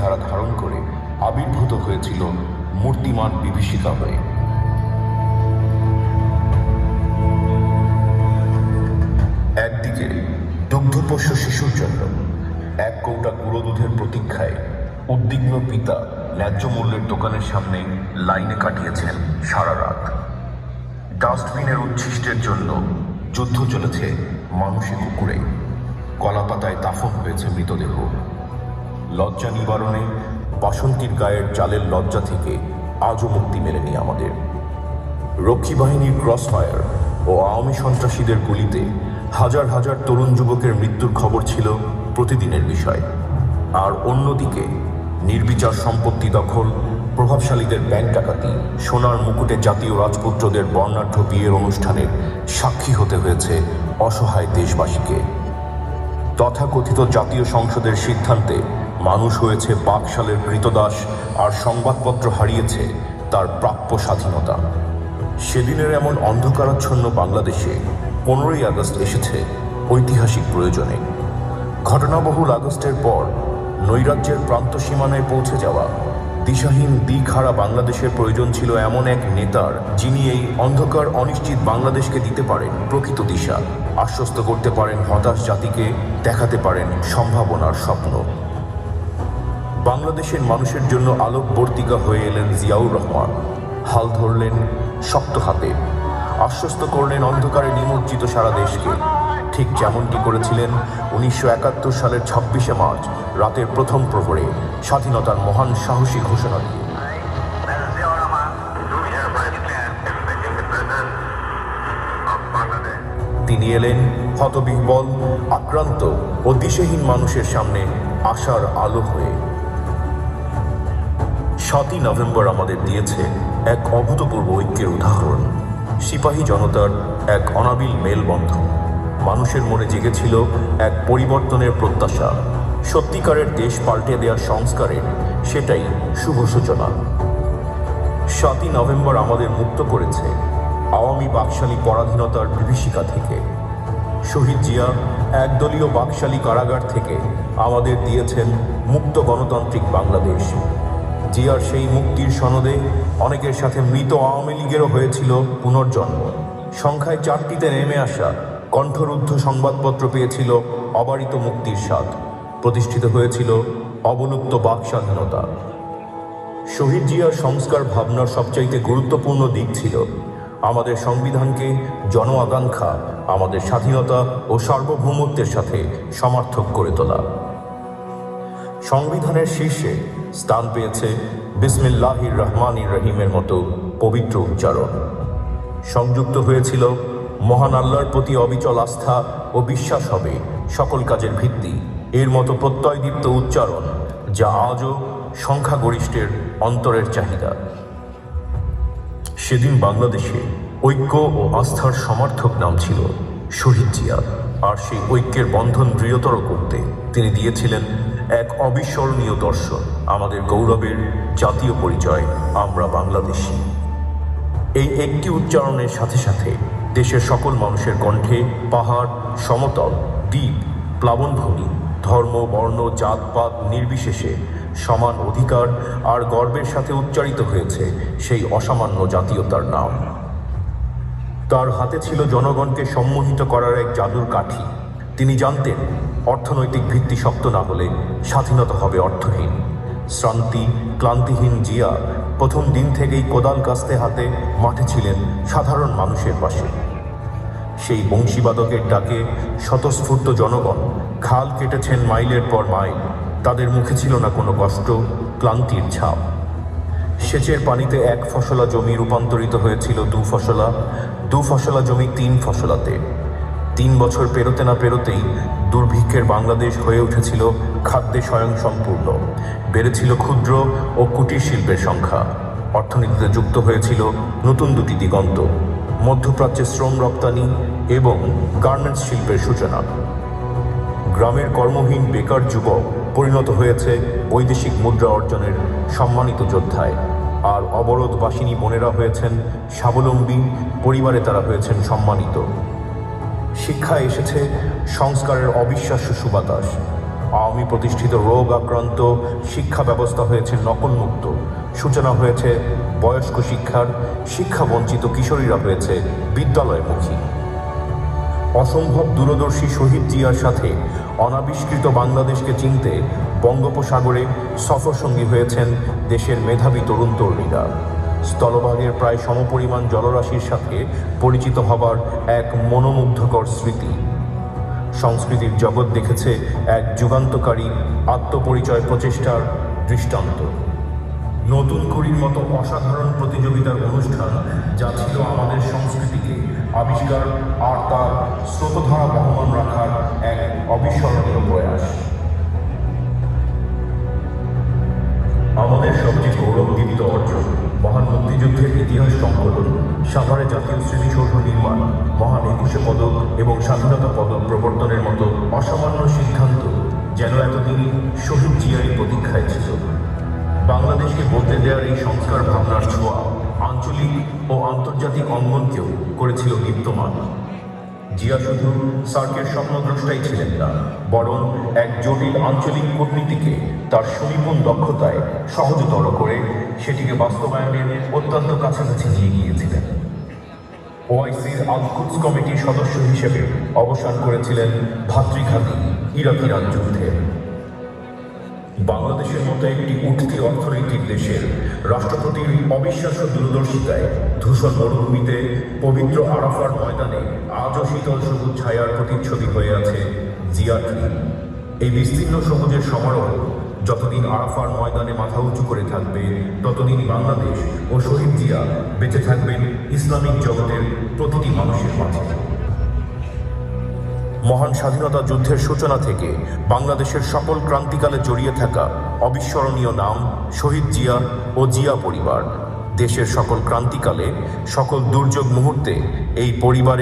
চেহারা ধারণ করে আবির্ভূত হয়েছিল মূর্তিমান বিভীষিকা হয়ে। একদিকে দুগ্ধপোষ্য শিশুর জন্য এক কৌটা গুঁড়ো দুধের প্রতীক্ষায় উদ্বিগ্ন পিতা ন্যায্য মূল্যের দোকানের সামনে লাইনে কাটিয়েছেন সারা রাত। ডাস্টবিনের উচ্ছিষ্টের জন্য যুদ্ধ চলেছে মানুষের কুকুরে কলাপাতায় দাফন হয়েছে মৃতদেহ। লজ্জা নিবারণে বাসন্তীর গায়ের চালের লজ্জা থেকে আজও মুক্তি মেলেনি আমাদের। রক্ষী বাহিনীর ক্রসফায়ার ও আওয়ামী সন্ত্রাসীদের গুলিতে হাজার হাজার তরুণ যুবকের মৃত্যুর খবর ছিল প্রতিদিনের বিষয়। আর অন্যদিকে নির্বিচার সম্পত্তি দখল, প্রভাবশালীদের ব্যাংক ডাকাতি, সোনার মুকুটে জাতীয় রাজপুত্রদের বর্ণাঢ্য বিয়ের অনুষ্ঠানের সাক্ষী হতে হয়েছে অসহায় দেশবাসীকে। তথাকথিত জাতীয় সংসদের সিদ্ধান্তে মানুষ হয়েছে বাকশালের কৃতদাস আর সংবাদপত্র হারিয়েছে তার প্রাপ্য স্বাধীনতা। সেদিনের এমন অন্ধকারাচ্ছন্ন বাংলাদেশে পনেরোই আগস্ট এসেছে ঐতিহাসিক প্রয়োজনে। ঘটনাবহুল আগস্টের পর নৈরাজ্যের প্রান্ত সীমানায় পৌঁছে যাওয়া দিশাহীন দিকহারা বাংলাদেশের প্রয়োজন ছিল এমন এক নেতার, যিনি এই অন্ধকার অনিশ্চিত বাংলাদেশকে দিতে পারেন প্রকৃত দিশা। আশ্বস্ত করতে পারেন হতাশ জাতিকে, দেখাতে পারেন সম্ভাবনার স্বপ্ন। বাংলাদেশের মানুষের জন্য আলোকবর্তিকা হয়ে এলেন জিয়াউর রহমান। হাল ধরলেন শক্ত হাতে। আশ্বস্ত করলেন অন্ধকারে নিমজ্জিত সারা দেশকে। ঠিক যেমনটি করেছিলেন উনিশশো একাত্তর সালের ছাব্বিশে মার্চ, রাতের প্রথম প্রহরে স্বাধীনতার মহান সাহসী ঘোষণা দিয়ে. তিনি এলেন হতবিহ্বল, আক্রান্ত ও দিশেহীন মানুষের সামনে আশার আলো হয়ে। সাতই নভেম্বর আমাদের দিয়েছে এক অভূতপূর্ব ঐক্যের উদাহরণ। সিপাহী জনতার এক অনাবিল মেলবন্ধন। মানুষের মনে জেগেছিল এক পরিবর্তনের প্রত্যাশা। সত্যিকারের দেশ পাল্টে দেওয়ার সংস্কারের সেটাই শুভ সূচনা। সাতই নভেম্বর আমাদের মুক্ত করেছে আওয়ামী বাকশালী পরাধীনতার বিভীষিকা থেকে। শহীদ জিয়া একদলীয় বাকশালী কারাগার থেকে আমাদের দিয়েছেন মুক্ত গণতান্ত্রিক বাংলাদেশ। জিয়ার সেই মুক্তির সনদে অনেকের সাথে মৃত আওয়ামী লীগেরও হয়েছিল পুনর্জন্ম। সংখ্যায় চারটিতে নেমে আসা কণ্ঠরুদ্ধ সংবাদপত্র পেয়েছিল অবারিত মুক্তির স্বাদ। প্রতিষ্ঠিত হয়েছিল অবলুপ্ত বাক স্বাধীনতা শহীদ জিয়ার সংস্কার ভাবনার সবচাইতে গুরুত্বপূর্ণ দিক ছিল আমাদের সংবিধানকে জন আকাঙ্ক্ষা আমাদের স্বাধীনতা ও সার্বভৌমত্বের সাথে সমার্থক করে তোলা। সংবিধানের শীর্ষে স্থান পেয়েছে বিসমিল্লাহির রহমানির রহিমের মতো পবিত্র উচ্চারণ। সংযুক্ত হয়েছিল মহান আল্লাহর প্রতি অবিচল আস্থা ও বিশ্বাস হবে সকল কাজের ভিত্তি। এর মতো প্রত্যয়দীপ্ত উচ্চারণ যা আজও সংখ্যাগরিষ্ঠের অন্তরের চাহিদা। সেদিন বাংলাদেশে ঐক্য ও আস্থার সমার্থক নাম ছিল শহীদ জিয়া। আর সেই ঐক্যের বন্ধন দৃঢ়তর করতে তিনি দিয়েছিলেন এক অবিস্মরণীয় দর্শন। আমাদের গৌরবের জাতীয় পরিচয়, আমরা বাংলাদেশি। এই একটি উচ্চারণের সাথে সাথে দেশের সকল মানুষের কণ্ঠে পাহাড়, সমতল, দ্বীপ, প্লাবনভূমি, ধর্ম, বর্ণ, জাতপাত নির্বিশেষে সমান অধিকার আর গর্বের সাথে উচ্চারিত হয়েছে সেই অসামান্য জাতীয়তার নাম। তার হাতে ছিল জনগণকে সম্মোহিত করার এক জাদুর কাঠি। তিনি জানতেন অর্থনৈতিক ভিত্তি শক্ত না হলে স্বাধীনতা হবে অর্থহীন। শ্রান্তি, ক্লান্তিহীন জিয়া প্রথম দিন থেকেই কোদাল কাস্তে হাতে মাঠে ছিলেন সাধারণ মানুষের পাশে। সেই বংশীবাদকের ডাকে স্বতঃস্ফূর্ত জনগণ খাল কেটেছেন মাইলের পর মাইল। তাদের মুখে ছিল না কোনো কষ্ট, ক্লান্তির ছাপ। সেচের পানিতে এক ফসলা জমি রূপান্তরিত হয়েছিল দু ফসলা দু ফসলা জমি তিন ফসলাতে। তিন বছর পেরোতে না পেরোতেই দুর্ভিক্ষের বাংলাদেশ হয়ে উঠেছিল খাদ্যে স্বয়ংসম্পূর্ণ। বেড়েছিল ক্ষুদ্র ও কুটির শিল্পের সংখ্যা। অর্থনীতিতে যুক্ত হয়েছিল নতুন দুটি দিগন্ত মধ্যপ্রাচ্যে শ্রম রপ্তানি এবং গার্মেন্টস শিল্পের সূচনা। গ্রামের কর্মহীন বেকার যুবক পরিণত হয়েছে বৈদেশিক মুদ্রা অর্জনের সম্মানিত যোদ্ধায়। আর অবরোধবাসিনী বোনেরা হয়েছেন স্বাবলম্বী, পরিবারে তারা হয়েছেন সম্মানিত। শিক্ষা এসেছে সংস্কারের অবিশ্বাস্য সুবাতাস। আওয়ামী প্রতিষ্ঠিত রোগ আক্রান্ত শিক্ষা ব্যবস্থা হয়েছে নকলমুক্ত। সূচনা হয়েছে বয়স্ক শিক্ষার, শিক্ষা বঞ্চিত কিশোরীরা হয়েছে বিদ্যালয়মুখী। অসম্ভব দূরদর্শী শহীদ জিয়ার সাথে অনাবিষ্কৃত বাংলাদেশকে চিনতে বঙ্গোপসাগরে সফরসঙ্গী হয়েছেন দেশের মেধাবী তরুণ তরুণীরা। স্থলভাগের প্রায় সমপরিমাণ জলরাশির সাথে পরিচিত হবার এক মনোমুগ্ধকর স্মৃতি। সংস্কৃতির জগৎ দেখেছে এক যুগান্তকারী আত্মপরিচয় প্রচেষ্টার দৃষ্টান্ত। নতুন করির মতো অসাধারণ প্রতিযোগিতার অনুষ্ঠান যা ছিল আমাদের সংস্কৃতিকে আবিষ্কার আর তার স্রোতধারা বহমান রাখার এক অবিস্মরণীয় প্রয়াস। আমাদের সবচেয়ে গৌরবদীপ্ত অর্জন। মুক্তিযুদ্ধের ইতিহাস সংকলন সাভারে জাতীয় স্মৃতিসৌধ নির্মাণ মহান একুশে পদক এবং স্বাধীনতা পদক প্রবর্তনের মতো অসামান্য সিদ্ধান্ত যেন এতদিন শহীদ জিয়ারি প্রতীক্ষায় ছিল। বাংলাদেশকে বদলে দেওয়ার এই সংস্কার ভাবনার ছোঁয়া আঞ্চলিক ও আন্তর্জাতিক অঙ্গনকেও করেছিল দীপ্তমান জিয়া শুধু সার্কের স্বপ্নদ্রষ্টাই ছিলেন না, বরং এক জটিল আঞ্চলিক কূটনীতিকে তার সুনিপুণ দক্ষতায় সহজতর করে সেটিকে বাস্তবায়নের অত্যন্ত কাছাকাছি নিয়ে গিয়েছিলেন। ওআইসির আলকুৎস কমিটির সদস্য হিসেবে অবসান করেছিলেন ভাতৃঘাতী ইরাকি ইরান যুদ্ধে বাংলাদেশের মতো একটি উঠতি অর্থনৈতিক দেশের রাষ্ট্রপতির অবিশ্বাস্য দূরদর্শিতায় ধূসর মরুভূমিতে পবিত্র আরাফার ময়দানে আজও শীতল সবুজ ছায়ার প্রতিচ্ছবি হয়ে আছে জিয়াট্রি এই বিস্তীর্ণ সবুজের সমারোহ যতদিন আরাফার ময়দানে মাথা উঁচু করে থাকবে ততদিন বাংলাদেশ ও শহীদ জিয়া বেঁচে থাকবেন ইসলামিক জগতের প্রতিটি মানুষের মাঝে। মহান স্বাধীনতা যুদ্ধের সূচনা থেকে বাংলাদেশের সকল ক্রান্তিকালে জড়িয়ে থাকা অবিস্মরণীয় নাম শহীদ জিয়া ও জিয়া পরিবার। দেশের সকল ক্রান্তিকালে সকল দুর্যোগ মুহূর্তে এই পরিবারের